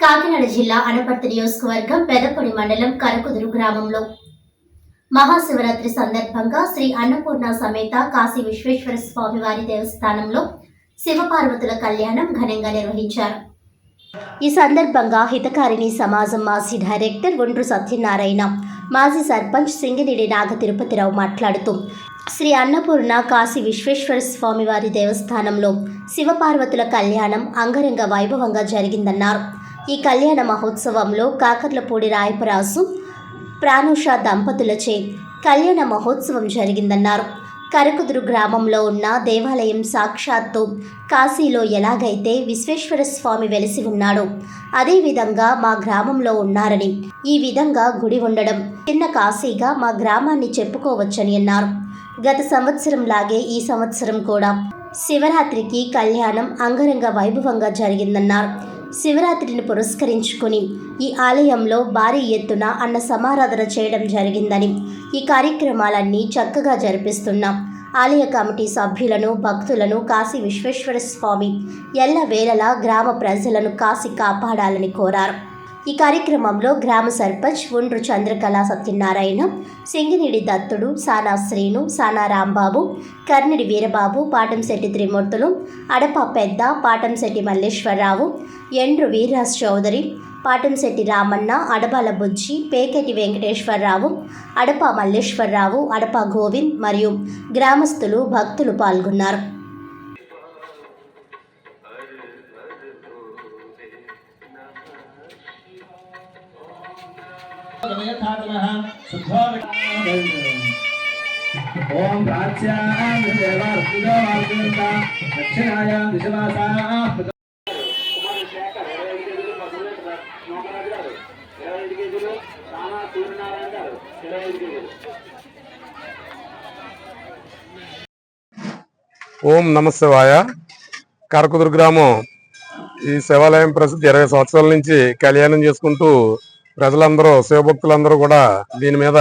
కాకినాడ జిల్లా అనపర్తి నియోజకవర్గం పెదపొడి మండలం కరకుదురు గ్రామంలో. మహాశివరాత్రి సందర్భంగా శ్రీ అన్నపూర్ణ సమేత కాశీ విశ్వేశ్వర స్వామి వారి దేవస్థానంలో శివపార్వతుల కళ్యాణం ఘనంగా నిర్వహించారు. ఈ సందర్భంగా హితకారిణి సమాజం మాజీ డైరెక్టర్ ఒండ్రు సత్యనారాయణ మాజీ సర్పంచ్ సింగినిడి నాగ తిరుపతిరావు మాట్లాడుతూ శ్రీ అన్నపూర్ణ కాశీ విశ్వేశ్వర స్వామివారి దేవస్థానంలో శివపార్వతుల కళ్యాణం అంగరంగ వైభవంగా జరిగిందన్నారు. ఈ కళ్యాణ మహోత్సవంలో కాకర్లపూడి రాయపరాసు ప్రాణుష దంపతులచే కళ్యాణ మహోత్సవం జరిగిందన్నారు. కరకుదురు గ్రామంలో ఉన్న దేవాలయం సాక్షాత్తు కాశీలో ఎలాగైతే విశ్వేశ్వర స్వామి వెలిసి ఉన్నాడో అదేవిధంగా మా గ్రామంలో ఉన్నారని ఈ విధంగా గుడి ఉండడం చిన్న కాశీగా మా గ్రామాన్ని చెప్పుకోవచ్చని అన్నారు. గత సంవత్సరం లాగే ఈ సంవత్సరం కూడా శివరాత్రికి కళ్యాణం అంగరంగ వైభవంగా జరిగిందన్నారు. శివరాత్రిని పురస్కరించుకుని ఈ ఆలయంలో భారీ ఎత్తున అన్న సమారాధన చేయడం జరిగిందని ఈ కార్యక్రమాలన్నీ చక్కగా జరిపిస్తున్నాం ఆలయ కమిటీ సభ్యులను భక్తులను కాశీ విశ్వేశ్వర స్వామి ఎల్లవేళలా గ్రామ ప్రజలను కాశీ కాపాడాలని కోరారు. ఈ కార్యక్రమంలో గ్రామ సర్పంచ్ ఉండ్రు చంద్రకళ సత్యనారాయణ సింగినిడి దత్తుడు సానా శ్రీను సానా రాంబాబు కర్నిడి వీరబాబు పాటంశెట్టి త్రిమూర్తులు అడప పెద్ద పాటంశెట్టి మల్లేశ్వరరావు ఎండ్రు వీర్రాజ్ చౌదరి పాటంశెట్టి రామన్న అడపాల బుజ్జి పేకెటి వెంకటేశ్వరరావు అడప మల్లేశ్వరరావు అడప గోవింద్ మరియు గ్రామస్తులు భక్తులు పాల్గొన్నారు. ఓం ప్రాచ్యాం దక్షిణాయాం దిశవాసాః. ఓం నమ శివాయ. కరకుదురు గ్రామం ఈ శివాలయం ప్రసిద్ధి ఇరవై సంవత్సరాల నుంచి కళ్యాణం చేసుకుంటూ ప్రజలందరూ శివభక్తులందరూ కూడా దీని మీద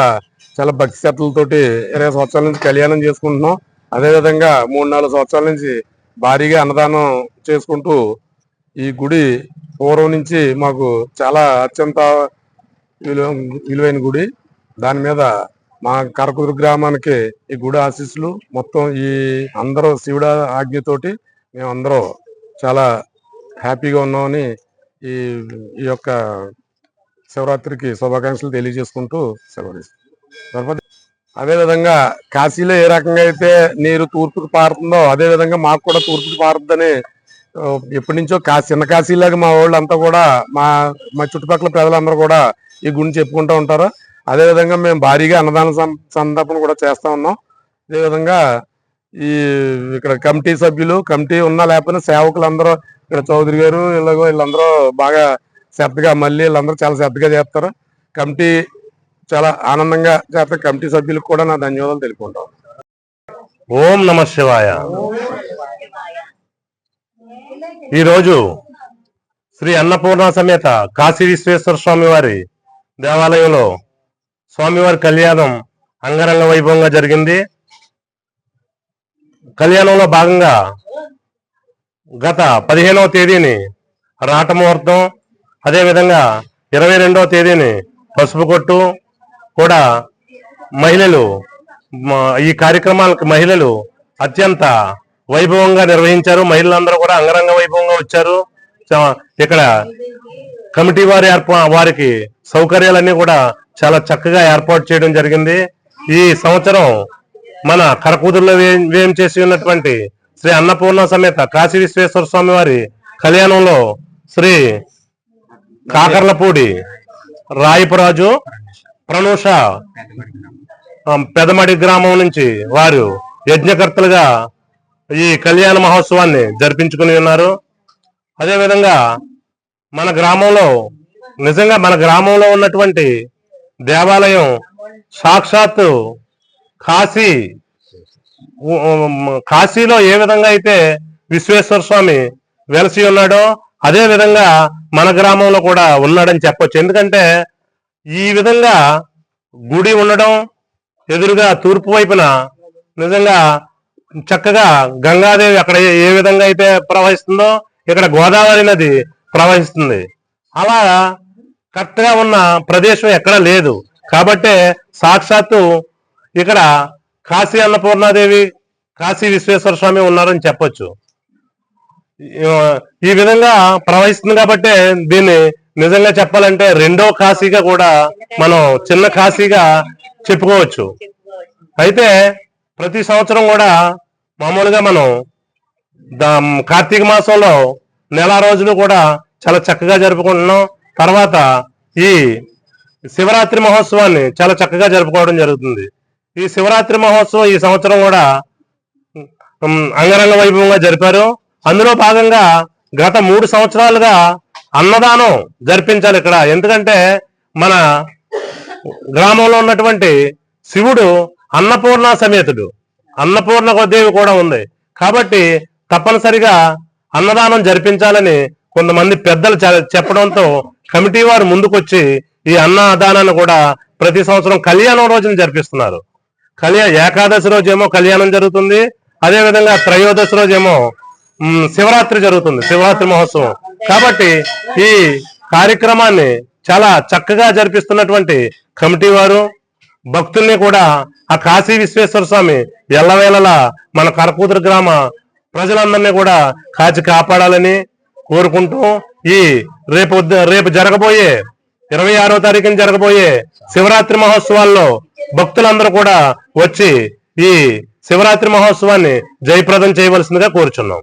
చాలా భక్తి శ్రద్ధలతోటి ఇరవై సంవత్సరాల నుంచి కళ్యాణం చేసుకుంటున్నాం. అదేవిధంగా మూడు నాలుగు సంవత్సరాల నుంచి భారీగా అన్నదానం చేసుకుంటూ ఈ గుడి పూర్వం నుంచి మాకు చాలా అత్యంత విలువ విలువైన గుడి. దాని మీద మా కరకుదురు గ్రామానికి ఈ గుడి ఆశీస్సులు మొత్తం ఈ అందరూ శివుడ ఆజ్ఞతోటి మేమందరూ చాలా హ్యాపీగా ఉన్నామని ఈ ఈ యొక్క శివరాత్రికి శుభాకాంక్షలు తెలియజేసుకుంటూ సెలవు అదేవిధంగా కాశీలో ఏ రకంగా అయితే నీరు తూర్పుకు పారుతుందో అదే విధంగా మాకు కూడా తూర్పుకు పారుతుందని ఎప్పటి నుంచో కాశీ చిన్న కాశీలాగా మా వాళ్ళు అంతా కూడా మా మా చుట్టుపక్కల ప్రజలందరూ కూడా ఈ గురించి చెప్పుకుంటూ ఉంటారు. అదేవిధంగా మేము భారీగా అన్నదాన సం- సందర్భన కూడా చేస్తూ ఉన్నాం. అదేవిధంగా ఈ ఇక్కడ కమిటీ సభ్యులు కమిటీ ఉన్నా లేకపోయినా సేవకులందరూ ఇక్కడ చౌదరి గారు ఇలాగో వీళ్ళందరూ బాగా శ్రద్ధగా మళ్ళీ వీళ్ళందరూ చాలా శ్రద్ధగా చేస్తారు. కమిటీ చాలా ఆనందంగా చేస్తారు. కమిటీ సభ్యులకు కూడా నా ధన్యవాదాలు తెలుపుకుంటాం. ఓం నమ శివాయ. ఈరోజు శ్రీ అన్నపూర్ణ సమేత కాశీ విశ్వేశ్వర స్వామి వారి దేవాలయంలో స్వామివారి కళ్యాణం అంగరంగ వైభవంగా జరిగింది. కళ్యాణంలో భాగంగా గత పదిహేనవ తేదీని రాటముహూర్తం అదేవిధంగా ఇరవై రెండవ తేదీని పసుపు కొట్టు కూడా మహిళలు ఈ కార్యక్రమాలకు మహిళలు అత్యంత వైభవంగా నిర్వహించారు. మహిళలందరూ కూడా అంగరంగ వైభవంగా వచ్చారు. చ- ఇక్కడ కమిటీ వారి ఏర్పా వారికి సౌకర్యాలన్నీ కూడా చాలా చక్కగా ఏర్పాటు చేయడం జరిగింది. ఈ సంవత్సరం మన కరకూతురులో వేం వేం చేసి ఉన్నటువంటి శ్రీ అన్నపూర్ణ సమేత కాశీ విశ్వేశ్వర స్వామి వారి కళ్యాణంలో శ్రీ కాకర్లపూడి రాయపురాజు ప్రనూష పెదమడి గ్రామం నుంచి వారు యజ్ఞకర్తలుగా ఈ కళ్యాణ మహోత్సవాన్ని జరిపించుకుని ఉన్నారు. అదేవిధంగా మన గ్రామంలో నిజంగా మన గ్రామంలో ఉన్నటువంటి దేవాలయం సాక్షాత్తు కాశీ కాశీలో ఏ విధంగా అయితే విశ్వేశ్వర స్వామి వెలసి ఉన్నాడో అదే విధంగా మన గ్రామంలో కూడా ఉన్నాడని చెప్పొచ్చు. ఎందుకంటే ఈ విధంగా గుడి ఉండడం ఎదురుగా తూర్పు వైపున నిజంగా చక్కగా గంగాదేవి అక్కడ ఏ- విధంగా అయితే ప్రవహిస్తుందో ఇక్కడ గోదావరి నది ప్రవహిస్తుంది. అలా కరెక్ట్గా ఉన్న ప్రదేశం ఎక్కడ లేదు. కాబట్టే సాక్షాత్తు ఇక్కడ కాశీ అన్నపూర్ణాదేవి కాశీ విశ్వేశ్వర స్వామి ఉన్నారని చెప్పొచ్చు. ఈ విధంగా ప్రవహిస్తుంది కాబట్టి దీన్ని నిజంగా చెప్పాలంటే రెండో కాశీగా కూడా మనం చిన్న కాశీగా చెప్పుకోవచ్చు. అయితే ప్రతి సంవత్సరం కూడా మామూలుగా మనం దా- కార్తీక మాసంలో నెల రోజులు కూడా చాలా చక్కగా జరుపుకుంటున్నాం. తర్వాత ఈ శివరాత్రి మహోత్సవాన్ని చాలా చక్కగా జరుపుకోవడం జరుగుతుంది. ఈ శివరాత్రి మహోత్సవం ఈ సంవత్సరం కూడా అంగరంగ వైభవంగా జరిపారు. అందులో భాగంగా గత మూడు సంవత్సరాలుగా అన్నదానం జరిపించాలి ఇక్కడ. ఎందుకంటే మన గ్రామంలో ఉన్నటువంటి శివుడు అన్నపూర్ణ సమేతుడు. అన్నపూర్ణ దేవి కూడా ఉంది. కాబట్టి తప్పనిసరిగా అన్నదానం జరిపించాలని కొంతమంది పెద్దలు చెప్పడంతో కమిటీ వారు ముందుకొచ్చి ఈ అన్నదానాన్ని కూడా ప్రతి సంవత్సరం కళ్యాణం రోజున జరిపిస్తున్నారు. కళ్యాణ ఏకాదశి రోజేమో కళ్యాణం జరుగుతుంది. అదేవిధంగా త్రయోదశి రోజేమో శివరాత్రి జరుగుతుంది శివరాత్రి మహోత్సవం. కాబట్టి ఈ కార్యక్రమాన్ని చాలా చక్కగా జరిపిస్తున్నటువంటి కమిటీ వారు భక్తుల్ని కూడా ఆ కాశీ విశ్వేశ్వర స్వామి ఎల్లవేళలా మన కరకూతురు గ్రామ ప్రజలందరినీ కూడా కాచి కాపాడాలని కోరుకుంటూ ఈ రేపు రేపు జరగబోయే ఇరవై ఆరో తారీఖున జరగబోయే శివరాత్రి మహోత్సవాల్లో భక్తులందరూ కూడా వచ్చి ఈ శివరాత్రి మహోత్సవాన్ని జయప్రదం చేయవలసిందిగా కోరుచున్నాం.